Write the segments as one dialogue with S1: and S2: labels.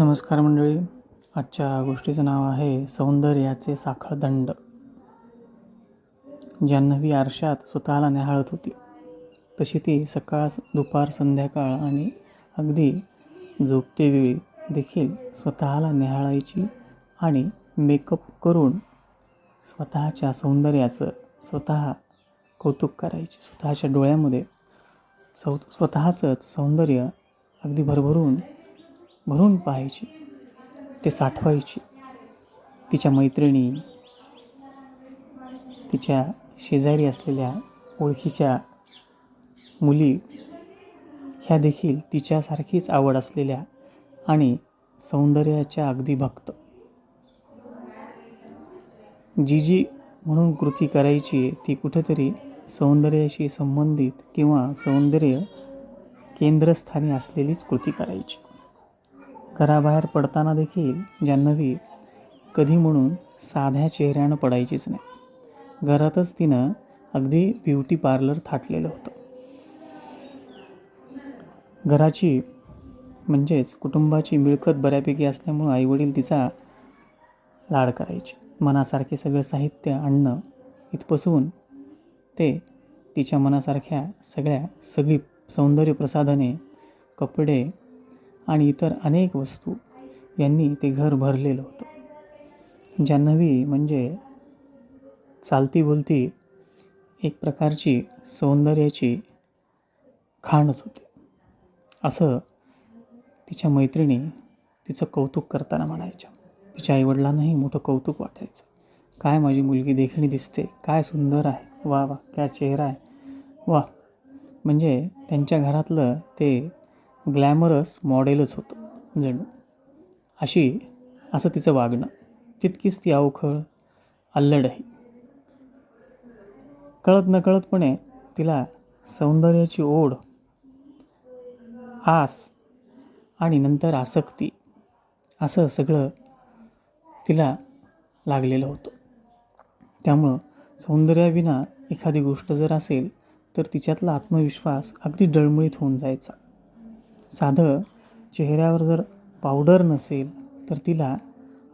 S1: नमस्कार मंडळी. आजच्या गोष्टीचं नाव आहे सौंदर्याचे साखळदंड जान्हवी आरशात स्वतःला न्याहाळत होती तशी ती सकाळ दुपार संध्याकाळ आणि अगदी झोपतेवेळी देखील स्वतःला न्याहाळायची आणि मेकअप करून स्वतःच्या सौंदर्याचं स्वतः कौतुक करायची. स्वतःच्या डोळ्यामध्ये सौ स्वतःचंच सौंदर्य अगदी भरभरून भरून पाहायची ते साठवायची. तिच्या मैत्रिणी तिच्या शेजारी असलेल्या ओळखीच्या मुली ह्या देखील तिच्यासारखीच आवड असलेल्या आणि सौंदर्याच्या अगदी भक्त. जी जी म्हणून कृती करायची ती कुठेतरी सौंदर्याशी संबंधित किंवा सौंदर्य केंद्रस्थानी असलेलीच कृती करायची. घराबाहेर पडताना देखील जान्हवी कधी म्हणून साध्या चेहऱ्यानं पडायचीच नाही. घरातच तिनं अगदी ब्युटी पार्लर थाटलेलं होतं. घराची म्हणजेच कुटुंबाची मिळकत बऱ्यापैकी असल्यामुळं आईवडील तिचा लाड करायचे. मनासारखे सगळं साहित्य आणणं इथपासून ते तिच्या मनासारख्या सगळ्या सगळी सौंदर्य प्रसाधने कपडे आणि इतर अनेक वस्तू यांनी ते घर भरलेलं होतं. जान्हवी म्हणजे चालती बोलती एक प्रकारची सौंदर्याची खाणच होती. असं तिच्या मैत्रिणी तिचं कौतुक करताना म्हणायच्या. तिच्या आईवडिलांनाही मोठं कौतुक वाटायचं. काय माझी मुलगी देखणी दिसते काय सुंदर आहे वा वा काय चेहरा आहे. वा म्हणजे त्यांच्या घरातलं ते ग्लॅमरस मॉडेलच होतं जणू. अशी असं तिचं वागणं. तितकीच ती अवखळ अल्लडही कळत नकळतपणे तिला सौंदर्याची ओढ आस आणि नंतर आसक्ती असं सगळं तिला लागलेलं होतं. त्यामुळं सौंदर्याविना एखादी गोष्ट जर असेल तर तिच्यातला आत्मविश्वास अगदी डळमळीत होऊन जायचा. साधं चेहऱ्यावर जर पावडर नसेल तर तिला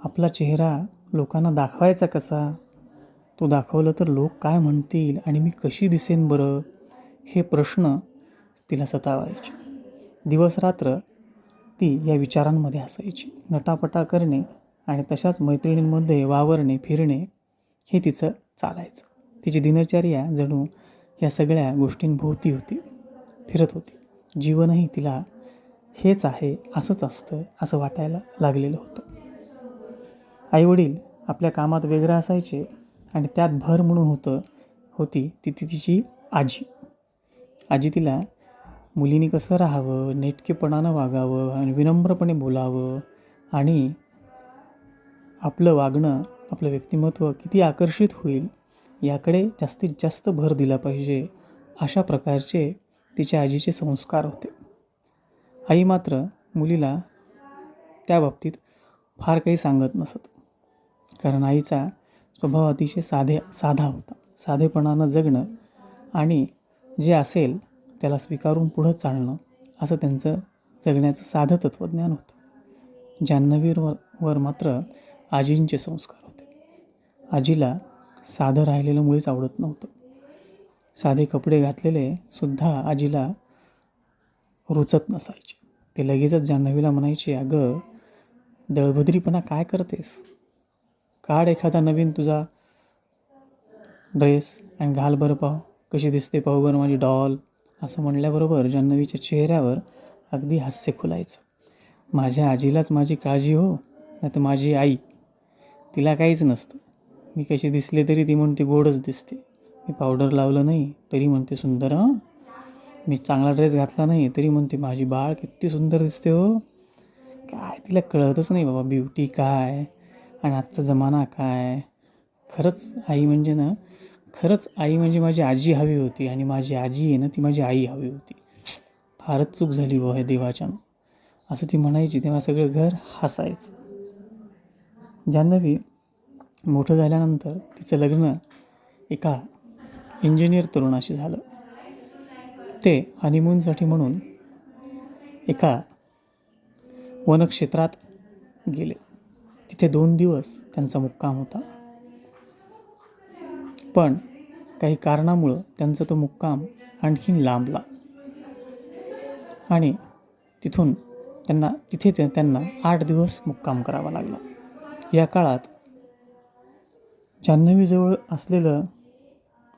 S1: आपला चेहरा लोकांना दाखवायचा कसा? तो दाखवलं तर लोक काय म्हणतील आणि मी कशी दिसेन बरं? हे प्रश्न तिला सतावायचे. दिवसरात्र ती या विचारांमध्ये असायची. नटापटा करणे आणि तशाच मैत्रिणींमध्ये वावरणे फिरणे हे तिचं चालायचं. तिची दिनचर्या जणू या सगळ्या गोष्टींभोवती होती फिरत होती. जीवनही तिला हेच आहे असंच असतं असं वाटायला लागलेलं होतं. आईवडील आपल्या कामात वेगळं असायचे आणि त्यात भर म्हणून होतं होती ती ती तिची आजी. आजी तिला मुलीने कसं राहावं नेटकेपणानं वागावं आणि विनम्रपणे बोलावं आणि आपलं वागणं आपलं व्यक्तिमत्व किती आकर्षित होईल याकडे जास्तीत जास्त भर दिला पाहिजे अशा प्रकारचे तिच्या आजीचे संस्कार होते. आई मात्र मुलीला त्या बाबतीत फार काही सांगत नसत. कारण आईचा स्वभाव अतिशय साधे साधा होता. साधेपणानं जगणं आणि जे असेल त्याला स्वीकारून पुढं चालणं असं त्यांचं जगण्याचं साधं तत्त्वज्ञान होतं जान्हवीरवर वर मात्र आजींचे संस्कार होते. आजीला साधं राहिलेलं मुळीच आवडत नव्हतं. साधे कपडे घातलेले सुद्धा आजीला रुचत नसायचे. ते लगेचच जान्हवीला म्हणायचे अगं दळभद्रीपणा काय करतेस? काढ एखादा नवीन तुझा ड्रेस आणि घाल बरं पाहू. कशी दिसते पाहू बरं माझी डॉल. असं म्हणल्याबरोबर जान्हवीच्या चेहऱ्यावर अगदी हास्य खुलायचं माझ्या आजीलाच माझी काळजी हो नाही तर माझी आई. तिला काहीच नसतं. मी कशी दिसले तरी ती म्हणते गोडच दिसते. मी पावडर लावलं नाही तरी म्हणते सुंदर हां? मी चांगला ड्रेस घातला नाही तरी म्हणते माझी बाळ किती सुंदर दिसते हो. काय तिला कळतच नाही बाबा ब्युटी काय आणि आजचा जमाना काय. खरंच आई म्हणजे ना खरंच आई म्हणजे माझी आजी हवी होती आणि माझी आजी आहे ना ती माझी आई हवी होती. फारच चूक झाली बुवा हे देवाच्यानं. असं ती म्हणायची तेव्हा सगळं घर हसायचं. जान्हवी मोठं झाल्यानंतर तिचं लग्न एका इंजिनियर तरुणाशी झालं. ते हनीमूनसाठी म्हणून एका वनक्षेत्रात गेले. तिथे दोन दिवस त्यांचा मुक्काम होता. पण काही कारणामुळं त्यांचा तो मुक्काम आणखीन लांबला. आणि तिथून त्यांना तिथे ते त्यांना आठ दिवस मुक्काम करावा लागला. या काळात जान्हवीजवळ असलेलं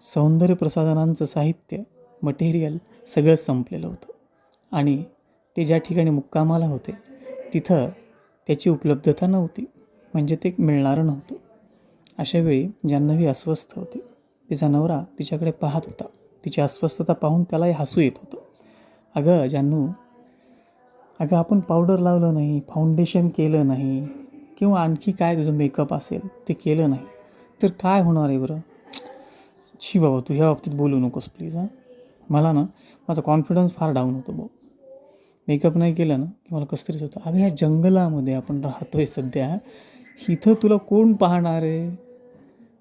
S1: सौंदर्य प्रसाधनांचं साहित्य मटेरियल सगळं संपलेलं होतं. आणि ते ज्या ठिकाणी मुक्कामाला होते तिथं त्याची उपलब्धता नव्हती. म्हणजे ते मिळणारं नव्हतं. अशावेळी जान्हवी अस्वस्थ होती तिचा नवरा तिच्याकडे पाहत होता. तिची अस्वस्थता पाहून त्यालाही हसू येत होतं. अगं जान्हू अगं आपण पावडर लावलं नाही फाउंडेशन केलं नाही किंवा आणखी काय तुझं मेकअप असेल ते केलं नाही तर काय होणार आहे बरं? छी बाबा तू ह्या बाबतीत बोलू नकोस प्लीज हां. मला ना माझा कॉन्फिडन्स फार डाऊन होतो भाऊ. मेकअप नाही केलं ना की मला कसं तरीच होतं अगं ह्या जंगलामध्ये आपण राहतोय सध्या इथं तुला कोण पाहणार आहे?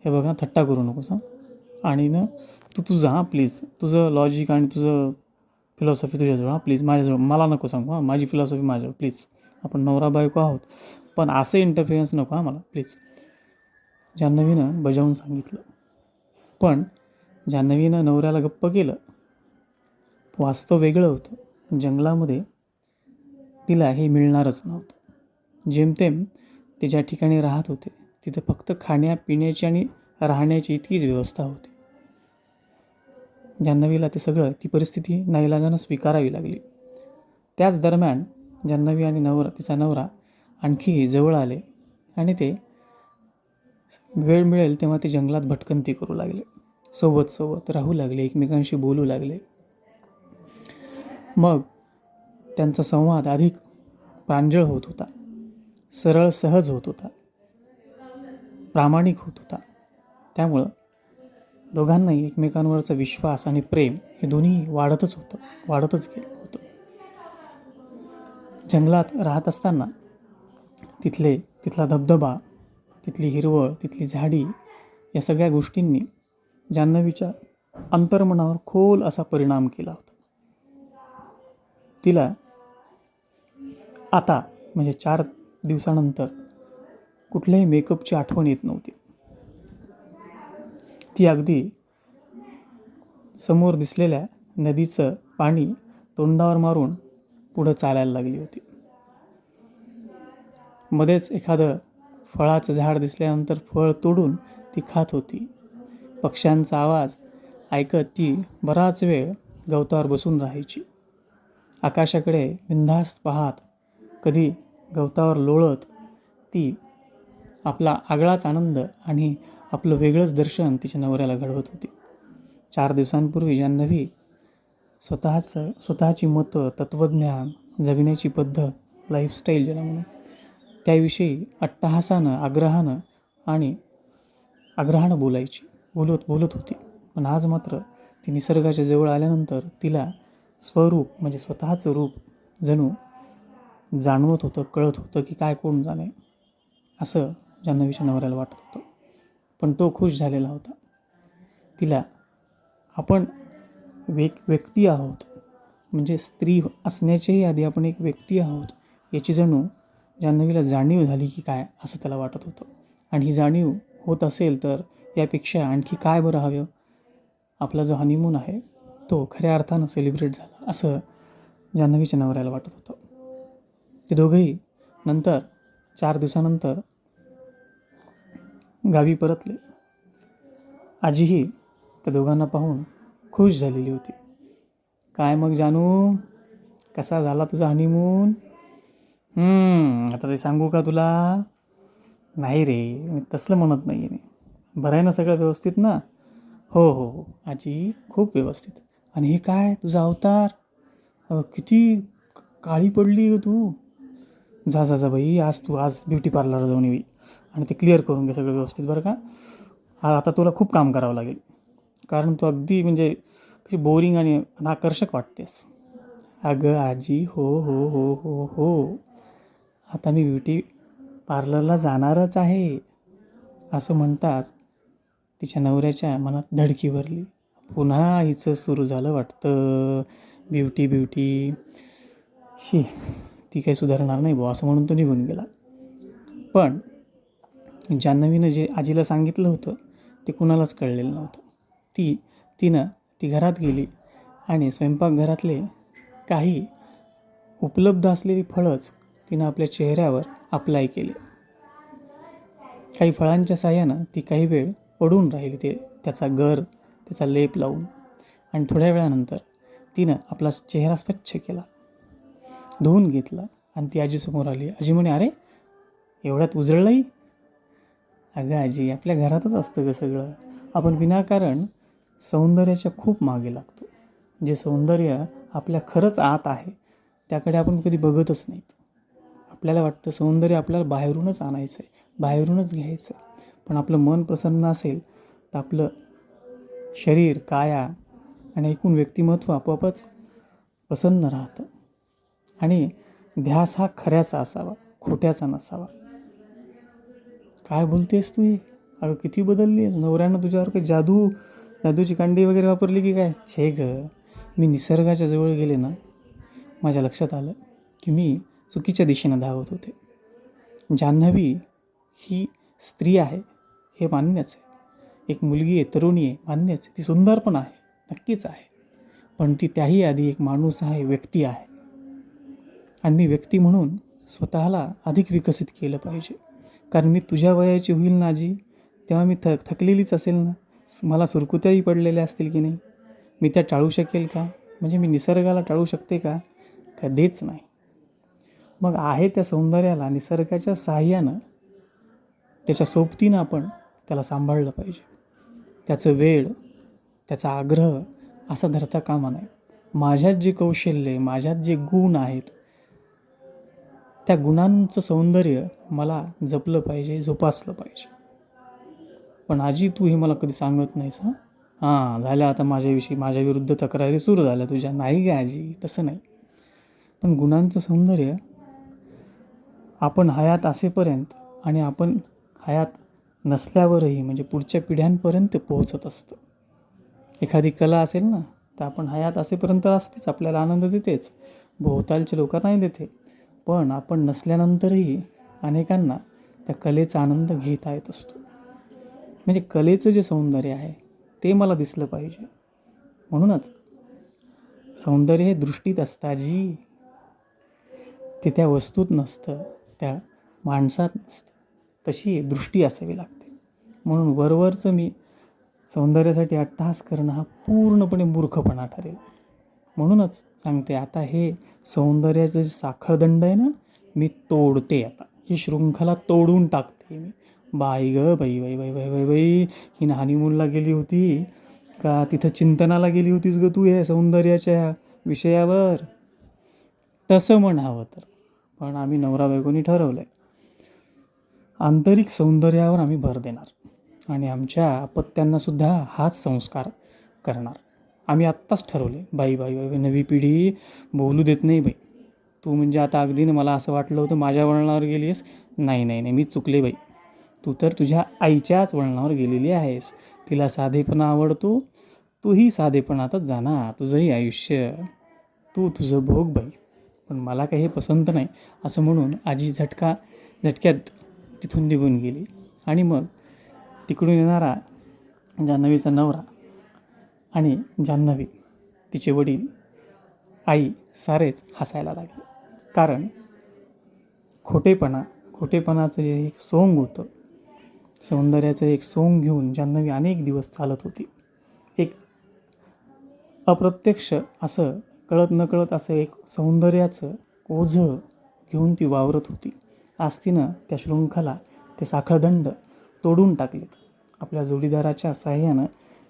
S1: हे बघा थट्टा करू नकोस हां. आणि ना तू तुझं हां प्लीज तुझं लॉजिक आणि तुझं फिलॉसॉफी तुझ्याजवळ हां प्लीज माझ्याजवळ मला नको सांगू हां. माझी फिलॉसॉफी माझ्याजवळ प्लीज आपण नवरा बायको आहोत पण असं इंटरफिअरन्स नको हां मला प्लीज जान्हवीनं बजावून सांगितलं पण जान्हवीनं नवऱ्याला गप्प केलं वास्तव वेगळं होतं. जंगलामध्ये तिला हे मिळणारच नव्हतं. जेमतेम ते ज्या ठिकाणी राहत होते तिथे फक्त खाण्यापिण्याची आणि राहण्याची इतकीच व्यवस्था होती. जान्हवीला ते सगळं ती परिस्थिती नाईलाजानं स्वीकारावी लागली. त्याच दरम्यान जान्हवी आणि नवरा तिचा नवरा आणखी जवळ आले आणि ते वेळ मिळेल तेव्हा ते जंगलात भटकंती करू लागले. सोबत सोबत राहू लागले एकमेकांशी बोलू लागले. मग त्यांचा संवाद अधिक प्रांजळ होत होता. सरळ सहज होत होता. प्रामाणिक होत होता. त्यामुळं दोघांनाही एकमेकांवरचा विश्वास आणि प्रेम हे दोन्ही वाढतच होतं वाढतच गेलं होतं. जंगलात राहत असताना तिथले तिथला धबधबा तिथली हिरवळ तिथली झाडी या सगळ्या गोष्टींनी जान्हवीच्या अंतर्मनावर खोल असा परिणाम केला होता. तिला आता म्हणजे चार दिवसानंतर कुठल्याही मेकअपची आठवण येत नव्हती. ती अगदी समोर दिसलेल्या नदीचं पाणी तोंडावर मारून पुढं चालायला लागली होती. मध्येच एखादं फळाचं झाड दिसल्यानंतर फळ तोडून ती खात होती. पक्ष्यांचा आवाज ऐकत ती बराच वेळ गवतावर बसून राहायची. आकाशाकडे बिनधास्त पाहात कधी गवतावर लोळत ती आपला आगळाच आनंद आणि आपलं वेगळंच दर्शन तिच्या नवऱ्याला घडवत होती. चार दिवसांपूर्वी जान्हवी स्वतःचं स्वतःची मतं तत्त्वज्ञान जगण्याची पद्धत लाईफस्टाईल ज्याला म्हणून त्याविषयी अट्टहासानं आग्रहानं आणि आग्रहानं बोलायची बोलत बोलत होती. पण आज मात्र ती निसर्गाच्या जवळ आल्यानंतर तिला स्वरूप म्हणजे स्वतःचं रूप जणू जाणवत होतं कळत होतं की काय कोण जाणे असं जान्हवीच्या नवऱ्याला वाटत होतं. पण तो खुश झालेला होता. तिला आपण वेक व्यक्ती आहोत म्हणजे स्त्री असण्याच्याही आधी आपण एक व्यक्ती आहोत याची जणू जान्हवीला जाणीव झाली की काय असं त्याला वाटत होतं. आणि ही जाणीव होत असेल तर यापेक्षा आणखी काय बरं हवं? आपला जो हनीमून आहे तो खऱ्या अर्थानं सेलिब्रेट झाला असं जान्हवीच्या नवऱ्याला वाटत होतं. ते दोघंही नंतर चार दिवसानंतर गावी परतले. आजीही त्या दोघांना पाहून खुश झालेली होती. काय मग जानू? कसा झाला तुझा हनीमून आता ते सांगू का तुला? नाही रे मी तसलं म्हणत नाही आहे मी बरं आहे ना सगळं व्यवस्थित ना? हो हो हो आजी खूप व्यवस्थित. आणि हे काय? तुझा अवतार? किती काळी पडली ग तू. जा जा जा बाई आज तू आज ब्युटी पार्लरला जाऊन येवी. आणि ते क्लिअर करून घे सगळं व्यवस्थित बरं का. आता तुला खूप काम करावं लागेल. कारण तू अगदी म्हणजे कशी बोरिंग आणि आकर्षक वाटतेस. अगं आजी हो हो हो हो हो. आता मी ब्युटी पार्लरला जाणारच आहे. असं म्हणताच तिच्या नवऱ्याच्या मनात धडकी भरली. पुन्हा हिचं सुरू झालं वाटतं. Beauty beauty. शी ती काही सुधारणार नाही बुवा असं म्हणून तो निघून गेला. पण जान्हवीनं जे आजीला सांगितलं होतं ते कुणालाच कळलेलं नव्हतं. ती तिनं ती घरात गेली आणि स्वयंपाकघरातले काही उपलब्ध असलेली फळंच तिनं आपल्या चेहऱ्यावर अप्लाय केले. काही फळांच्या साह्यानं ती काही वेळ पडून राहिली ते त्याचा गर त्याचा लेप लावून आणि थोड्या वेळानंतर तिनं आपला चेहरा स्वच्छ केला. धुवून घेतला आणि ती आजीसमोर आली. आजी म्हणे अरे एवढ्यात उजळलंही अगं आजी आपल्या घरातच असतं गं सगळं. आपण विनाकारण सौंदर्याच्या खूप मागे लागतो. जे सौंदर्य आपल्या खरंच आत आहे त्याकडे आपण कधी बघतच नाहीत. आपल्याला वाटतं सौंदर्य आपल्याला बाहेरूनच आणायचं आहे बाहेरूनच घ्यायचं आहे पण आपलं मन प्रसन्न असेल तर आपलं शरीर काया आणि एकूण व्यक्तिमत्व आपोआपच प्रसन्न राहतं. आणि ध्यास हा खऱ्याचा असावा खोट्याचा नसावा. काय बोलतेस तू हे? अगं किती बदलली आहेस? नवऱ्यानं तुझ्यावर काही जादू जादूची कांडी वगैरे वापरली की काय? छे ग मी निसर्गाच्या जवळ गेले ना माझ्या लक्षात आलं की मी चुकीच्या दिशेनं धावत होते. जान्हवी ही स्त्री आहे हे मान्यच आहे. एक मुलगी आहे तरुणी आहे मान्यच आहे ती सुंदर पण आहे नक्कीच आहे. पण ती त्याही आधी एक माणूस आहे व्यक्ती आहे. आणि मी व्यक्ती म्हणून स्वतःला अधिक विकसित केलं पाहिजे. कारण मी तुझ्या वयाची होईल ना जी तेव्हा मी थक थकलेलीच असेल ना? मला सुरकुत्याही पडलेल्या असतील की नाही? मी त्या टाळू शकेल का? म्हणजे मी निसर्गाला टाळू शकते का? कधीच नाही. मग आहे त्या सौंदर्याला निसर्गाच्या साहाय्यानं त्याच्या सोबतीनं आपण त्याला सांभाळलं पाहिजे. त्याचं वेळ त्याचा आग्रह असा धरता कामा नये. माझ्यात जे कौशल्य आहे माझ्यात जे गुण आहेत त्या गुणांचं सौंदर्य मला जपलं पाहिजे जोपासलं पाहिजे. पण आजी तू हे मला कधी सांगत नाहीस हां? हां झाल्या आता माझ्याविषयी माझ्या विरुद्ध तक्रारी सुरू झाल्या तुझ्या. नाही गे आजी तसं नाही. पण गुणांचं सौंदर्य आपण हयात असेपर्यंत आणि आपण हयात नसल्यावरही म्हणजे पुढच्या पिढ्यांपर्यंत पोहोचत असतं. एखादी कला असेल ना तर आपण हयात असेपर्यंत असतेच आपल्याला आनंद देतेच. भोवतालच्या लोकांनाही देते. पण आपण नसल्यानंतरही अनेकांना त्या कलेचा आनंद घेता येत असतो. म्हणजे कलेचं जे सौंदर्य आहे ते मला दिसलं पाहिजे. म्हणूनच सौंदर्य हे दृष्टीत असता जी ते त्या वस्तूत नसतं त्या माणसात नसतं तशी दृष्टी असावी लागते. म्हणून वरवरचं मी सौंदर्यासाठी अट्टहास करणं हा पूर्णपणे मूर्खपणा ठरेल. म्हणूनच सांगते आता हे सौंदर्याचं जे साखळदंड आहे ना मी तोडते आता. ही शृंखला तोडून टाकते मी. बाई ग बाई बाई बाई बाई बाई बाई. ही हानिमूनला गेली होती. का तिथं चिंतनाला गेली होतीस ग तू हे सौंदर्याच्या विषयावर? तसं म्हणावं तर. पण आम्ही नवरा बायकोनी ठरवलं आहे आंतरिक सौंदर्यावर आम्ही भर देणार. आणि आमच्या अपत्यांनासुद्धा हाच संस्कार करणार. आम्ही आत्ताच ठरवले बाई बाई बाई नवी पिढी बोलू देत नाही बाई. तू म्हणजे आता अगदी मला असं वाटलं होतं माझ्या वळणावर गेली आहेस नाही नाही नाही मी चुकले बाई. तू तर तुझ्या आईच्याच वळणावर गेलेली आहेस. तिला साधेपणा आवडतो. तूही साधेपणातच जाणार तुझंही आयुष्य. तू तुझं भोग बाई. पण मला काही हे पसंत नाही. असं म्हणून आजी झटका झटक्यात तिथून निघून गेली. आणि मग तिकडून येणारा जान्हवीचा नवरा आणि जान्हवी तिचे वडील आई सारेच हसायला लागले. कारण खोटेपणा खोटेपणाचं जे एक सोंग होतं सौंदर्याचं एक सोंग घेऊन जान्हवी अनेक दिवस चालत होती. एक अप्रत्यक्ष असं कळत नकळत असं एक सौंदर्याचं ओझं घेऊन ती वावरत होती. आज तिनं त्या शृंखला ते साखळदंड तोडून टाकलेत. आपल्या जोडीदाराच्या साह्यानं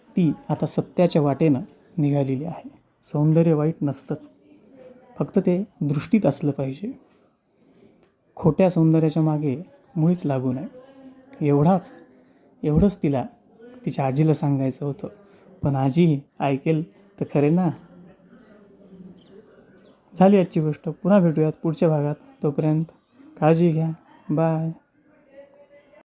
S1: ती आता सत्याच्या वाटेनं निघालेली आहे. सौंदर्य वाईट नसतंच. फक्त ते दृष्टीत असलं पाहिजे. खोट्या सौंदर्याच्या मागे मुळीच लागू नये. एवढाच एवढंच तिला तिच्या आजीला सांगायचं होतं. पण आजी ऐकेल तर खरे ना? झाली आजची गोष्ट. पुन्हा भेटूयात पुढच्या भागात. तोपर्यंत काळजी घ्या. बाय.